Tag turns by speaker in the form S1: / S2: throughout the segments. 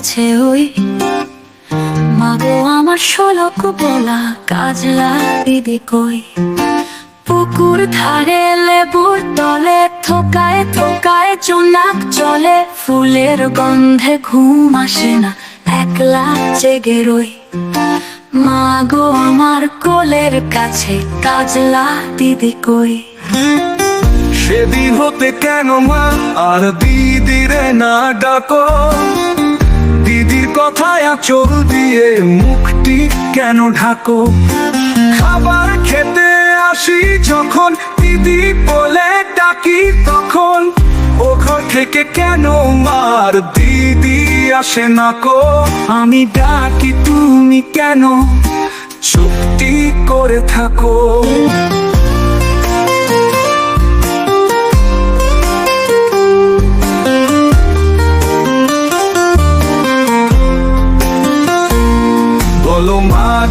S1: উঠেছে ওই। মাগো, আমার শোলক বলা কাজলা, দিদি কই? পুকুর ধারে লেবুর তলে, থোকায় থোকায় চুনাক চলে, ফুলের গন্ধে ঘুম আসে না, একলা জেগে রই। মাগো, আমার কোলের কাছে কাজলা, দিদি কই?
S2: সেদিন হতে কেন মা, আর দিদিরে না ডাকো। কথায় আচল দিয়ে মুখটি কেন ঢাকো? খাবার খেতে আসি যখন, দিদি বলে ডাকি তখন। ও ঘর থেকে কেন মার দিদি আসে না কো? আমি ডাকি তুমি কেন? চুপটি করে থাকো।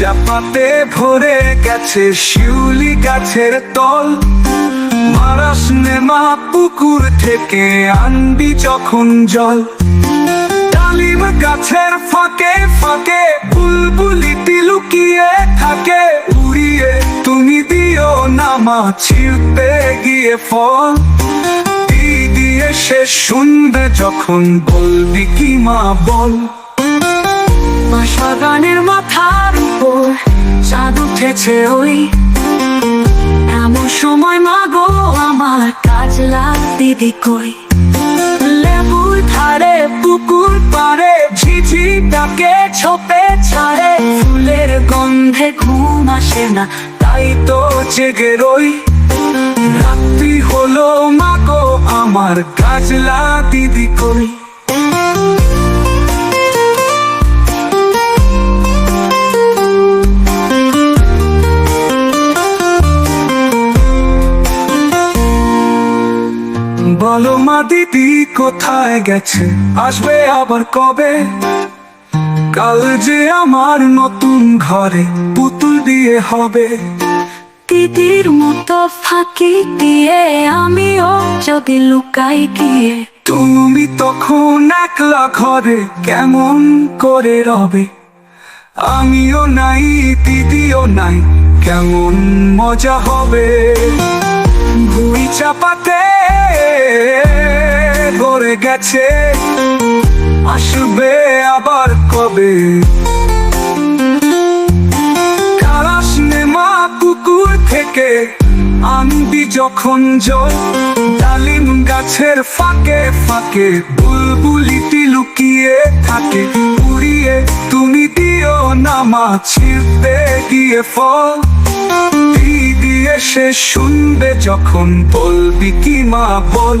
S2: চাপাতে ভরে গেছে শিউলি গাছের তল। মারাস নেমা পুকুর থেকে আনবি যখন জল। ডালিম গাছের ফাঁকে ফাঁকে বুলবুলিটি লুকিয়ে থাকে উড়িয়ে। তুমি দিও নামা ছিঁড়তে গিয়ে ফল। দিয়ে সে শুনবে যখন বলবি কি মা বল।
S1: গানের চাঁদ উঠেছে ওই এমন সময়, মাগো, আমার কাজলা দিদি কই? লেবুর ধারে,
S2: পুকুর পারে ঝিঝি ডাকে ছোপে ছাড়ে,
S1: ফুলের গন্ধে ঘুম আসে না,
S2: তাই তো জেগে রই। রাত্রি হলো, মাগো, আমার কাজলা দিদি কই? বলো মা দিদি কোথায় গেছে? আসবে আবার কবে? কাল যে আমার নতুন ঘরে পুতুল দিয়ে হবে।
S1: দিদির মতো ফাঁকি দিয়ে আমিও যদি লুকাই গিয়ে।
S2: তুমি তখন একলা ঘরে কেমন করে রবে? আমিও নাই দিদিও নাই কেমন মজা হবে? ভুই চাপাতে গেছে, আসবে আবার কবে? নেমা পুকুর থেকে আনবি যখন জল। ডালিম গাছের ফাঁকে ফাঁকে বুলবুলিটি লুকিয়ে থাকে। উড়িয়ে তুমি দিও নামা ছিঁড়তে গিয়ে ফল। দিদি এসে শুনবে যখন বলবি কি মা বল।